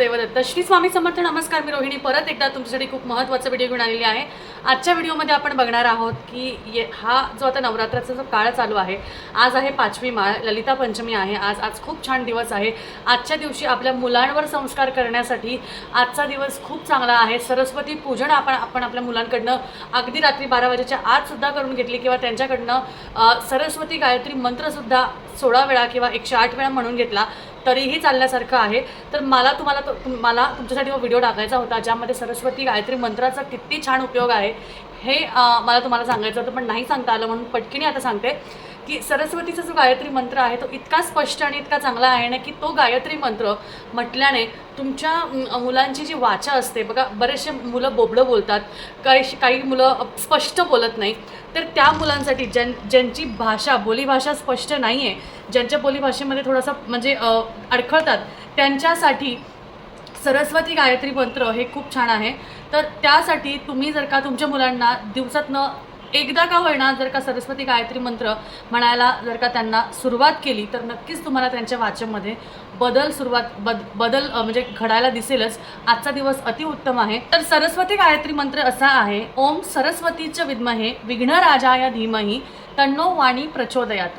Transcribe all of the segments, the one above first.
देवदत्त. श्री स्वामी समर्थ नमस्कार. मी रोहिणी. परत एकदा तुमच्यासाठी खूप महत्त्वाचा व्हिडिओ घेऊन आलेली आहे. आजच्या व्हिडिओमध्ये आपण बघणार आहोत की ये हा जो आता नवरात्राचा जो काळ चालू आहे आज आहे पाचवी माळ ललिता पंचमी आहे. आज आज खूप छान दिवस आहे. आजच्या दिवशी आपल्या मुलांवर संस्कार करण्यासाठी आजचा दिवस खूप चांगला आहे. सरस्वती पूजन आपण आपण आपल्या मुलांकडनं अगदी रात्री बारा वाजेच्या आतसुद्धा करून घेतली किंवा त्यांच्याकडनं सरस्वती गायत्री मंत्रसुद्धा सोळा वेळा किंवा एकशे आठ वेळा म्हणून घेतला. तरीही चालण्यासारखं आहे. तर मला तुम्हाला तो मला तुमच्यासाठी तो व्हिडिओ टाकायचा होता ज्यामध्ये सरस्वती गायत्री मंत्राचा किती छान उपयोग आहे हे मला तुम्हाला सांगायचं होतं पण नाही सांगता आलं म्हणून पटकीने आता सांगते. की सरस्वतीचा जो गायत्री मंत्र आहे तो इतका स्पष्ट आणि इतका चांगला आहे ना की तो गायत्री मंत्र म्हटल्याने तुमच्या मुलांची जी वाचा असते बघा बरेचसे मुलं बोबडं बोलतात काही काही मुलं स्पष्ट बोलत नाही तर त्या मुलांसाठी ज्यां ज्यांची भाषा बोलीभाषा स्पष्ट नाही आहे ज्यांच्या बोलीभाषेमध्ये थोडासा म्हणजे अडखळतात त्यांच्यासाठी सरस्वती गायत्री मंत्र हे खूप छान आहे. तर त्यासाठी तुम्ही जर का तुमच्या मुलांना दिवसातनं एकदा का होईना जर का सरस्वती गायत्री मंत्र म्हणायला जर का त्यांना सुरुवात केली तर नक्कीच तुम्हाला त्यांच्या वाचनामध्ये बदल सुरुवात बद बदल म्हणजे घडायला दिसेलच. आजचा दिवस अतिउत्तम आहे. तर सरस्वती गायत्री मंत्र असा आहे ओम सरस्वतीच्या विद्महे विघ्नराजाय धीमही तन्नो वाणी प्रचोदयात.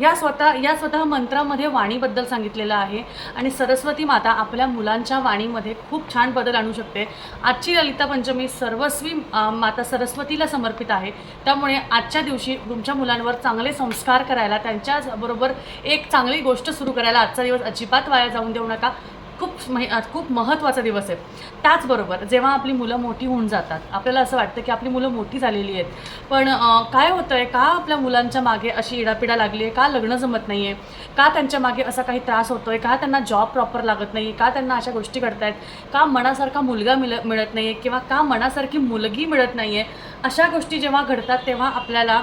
या स्वतः या स्वतः मंत्रामध्ये वाणीबद्दल सांगितलेलं आहे. आणि सरस्वती माता आपल्या मुलांच्या वाणीमध्ये खूप छान बदल आणू शकते. आजची ललिता पंचमी सर्वस्वी माता सरस्वतीला समर्पित आहे. त्यामुळे आजच्या दिवशी तुमच्या मुलांवर चांगले संस्कार करायला त्यांच्याबरोबर एक चांगली गोष्ट सुरू करायला आजचा दिवस अजिबात वाया जाऊन देऊ नका. खूप महि खूप महत्त्वाचा दिवस आहे. त्याचबरोबर जेव्हा आपली मुलं मोठी होऊन जातात आपल्याला असं वाटतं की आपली मुलं मोठी झालेली आहेत. पण काय होतं आहे का आपल्या मुलांच्या मागे अशी इडापिडा लागली आहे? का लग्न जमत नाही आहे का त्यांच्या मागे असा काही त्रास होतो आहे का त्यांना जॉब प्रॉपर लागत नाही? का त्यांना अशा गोष्टी घडत आहेत का मनासारखा मुलगा मिळ मिळत नाही आहे किंवा का मनासारखी मुलगी मिळत नाही आहे अशा गोष्टी जेव्हा घडतात तेव्हा आपल्याला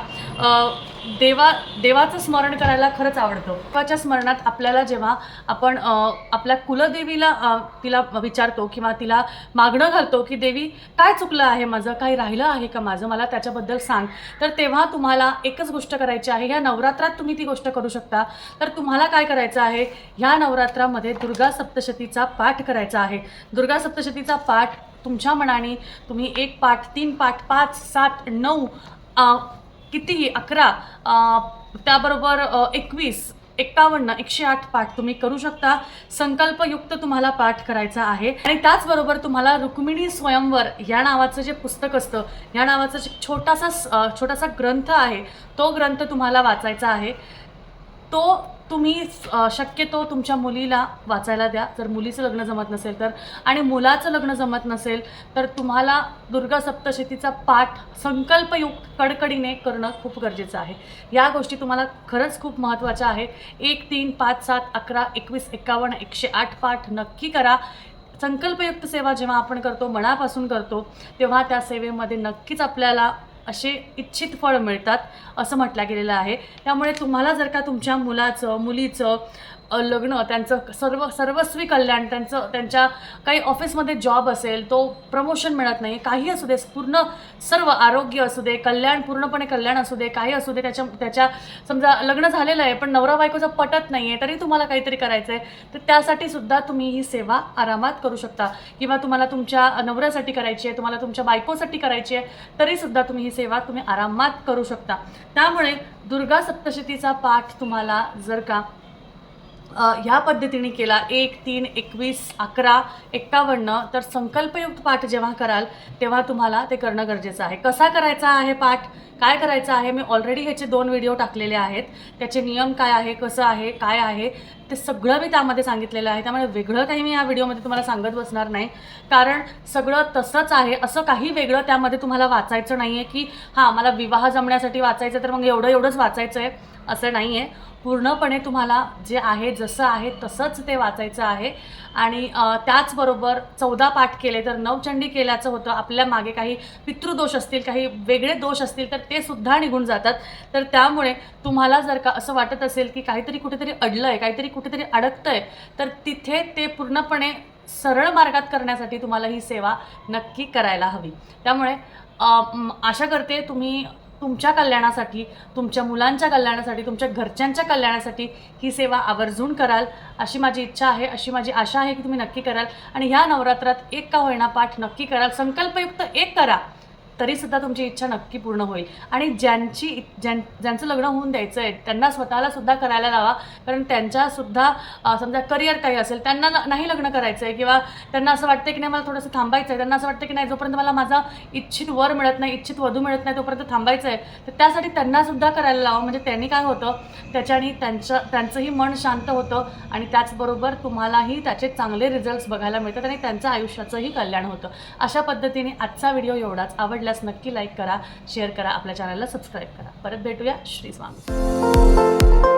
देवा देवाचं स्मरण करायला खरंच आवडतं. देवाच्या स्मरणात आपल्याला जेव्हा आपण आपल्या कुलदेवीला तिला विचारतो किंवा तिला मागणं घालतो की देवी काय चुकलं आहे माझं? काही राहिलं आहे का माझं? मला त्याच्याबद्दल सांग. तर तेव्हा तुम्हाला एकच गोष्ट करायची आहे. ह्या नवरात्रात तुम्ही ती गोष्ट करू शकता. तर तुम्हाला काय करायचं आहे? ह्या नवरात्रामध्ये दुर्गा सप्तशतीचा पाठ करायचा आहे. दुर्गा सप्तशतीचा पाठ तुमच्या मनाने तुम्ही एक पाठ तीन पाठ पाच सात नऊ कितीही अकरा त्याबरोबर एकवीस एक्कावन्न एकशे आठ पाठ तुम्ही करू शकता. संकल्पयुक्त तुम्हाला पाठ करायचा आहे. आणि त्याचबरोबर तुम्हाला रुक्मिणी स्वयंवर या नावाचं जे पुस्तक असतं या नावाचं जे छोटासा स- छोटासा ग्रंथ आहे तो ग्रंथ तुम्हाला वाचायचा आहे. तो तुम्ही शक्यतो तुमच्या मुलीला वाचायला द्या. जर मुलीचं लग्न जमत नसेल तर. आणि मुलाचं लग्न जमत नसेल तर तुम्हाला दुर्गा सप्तशतीचा पाठ संकल्पयुक्त कडकडीने करणं खूप गरजेचं आहे. या गोष्टी तुम्हाला खरंच खूप महत्त्वाच्या आहे एक तीन पाच सात अकरा एकवीस एकावन्न एकशे आठ पाठ नक्की करा. संकल्पयुक्त सेवा जेव्हा आपण करतो मनापासून करतो तेव्हा त्या सेवेमध्ये नक्कीच आपल्याला असे इच्छित फळ मिळतात असं म्हटलं गेलेलं आहे. त्यामुळे तुम्हाला जर का तुमच्या मुलाचं मुलीचं लग्न त्यांचं सर्व सर्वस्वी कल्याण त्यांचं त्यांच्या काही ऑफिसमध्ये जॉब असेल तो प्रमोशन मिळत नाही काही असू दे पूर्ण सर्व आरोग्य असू दे कल्याण पूर्णपणे कल्याण असू दे काही असू दे त्याच्या त्याच्या समजा लग्न झालेलं आहे पण नवरा बायकोचं पटत नाही आहे तरी तुम्हाला काहीतरी करायचं आहे तर त्यासाठी सुद्धा तुम्ही ही सेवा आरामात करू शकता. किंवा तुम्हाला तुमच्या नवऱ्यासाठी करायची आहे तुम्हाला तुमच्या बायकोसाठी करायची आहे तरीसुद्धा तुम्ही ही सेवा तुम्ही आरामात करू शकता. त्यामुळे दुर्गा सप्तशतीचा पाठ तुम्हाला जर का ह्या पद्धतीने केला. एक तीन एकवीस अकरा एक्कावन्न. तर संकल्पयुक्त पाठ जेव्हा कराल तेव्हा तुम्हाला ते करणं गरजेचं आहे. कसा करायचा आहे पाठ? काय करायचं आहे? मी ऑलरेडी ह्याचे दोन व्हिडिओ टाकलेले आहेत. त्याचे नियम काय आहे? कसं आहे? काय आहे? ते सगळं मी त्यामध्ये सांगितलेलं आहे. त्यामुळे वेगळं काही मी या व्हिडिओमध्ये तुम्हाला सांगत बसणार नाही. कारण सगळं तसंच आहे. असं काही वेगळं त्यामध्ये तुम्हाला वाचायचं नाही आहे की हां मला विवाह जमण्यासाठी वाचायचं तर मग एवढं एवढंच वाचायचं आहे असं नाही आहे पूर्णपणे तुम्हाला जे आहे जसं आहे तसंच ते वाचायचं आहे. आणि त्याचबरोबर चौदा पाठ केले तर नवचंडी केल्याचं होतं. आपल्या मागे काही पितृदोष असतील काही वेगळे दोष असतील तर ते सुद्धा निघून जातात. तर त्यामुळे तुम्हाला जर का असं वाटत असेल की काहीतरी कुठेतरी अडलं आहे काहीतरी कुठेतरी अडकतं आहे तर तिथे ते पूर्णपणे सरळ मार्गात करण्यासाठी तुम्हाला ही सेवा नक्की करायला हवी. त्यामुळे आशा करते तुम्ही तुमच्या कल्याणासाठी तुमच्या मुलांच्या कल्याणासाठी तुमच्या घरच्यांच्या कल्याणासाठी ही सेवा आवर्जून कराल अशी माझी इच्छा आहे अशी माझी आशा आहे की तुम्ही नक्की कराल. आणि ह्या नवरात्रात एक का होईना पाठ नक्की कराल. संकल्पयुक्त एक करा. तरीसुद्धा तुमची इच्छा नक्की पूर्ण होईल. आणि ज्यांची ज्यां ज्यांचं लग्न होऊन द्यायचं आहे त्यांना स्वतःला सुद्धा करायला लावा. कारण त्यांच्यासुद्धा समजा करिअर काही असेल त्यांना नाही लग्न करायचं आहे किंवा त्यांना असं वाटतं की नाही मला थोडंसं थांबायचं आहे त्यांना असं वाटतं की नाही जोपर्यंत मला माझा इच्छित वर मिळत नाही इच्छित वधू मिळत नाही तोपर्यंत थांबायचं आहे तर त्यासाठी त्यांनासुद्धा करायला लावा. म्हणजे त्यांनी काय होतं त्याच्याने त्यांचं त्यांचंही मन शांत होतं आणि त्याचबरोबर तुम्हालाही त्याचे चांगले रिझल्ट्स बघायला मिळतात आणि त्यांचं आयुष्याचंही कल्याण होतं. अशा पद्धतीने आजचा व्हिडिओ एवढाच. आवडल्यास नक्की लाईक करा शेअर करा आपल्या चॅनलला सबस्क्राईब करा. परत भेटूया श्री स्वामी.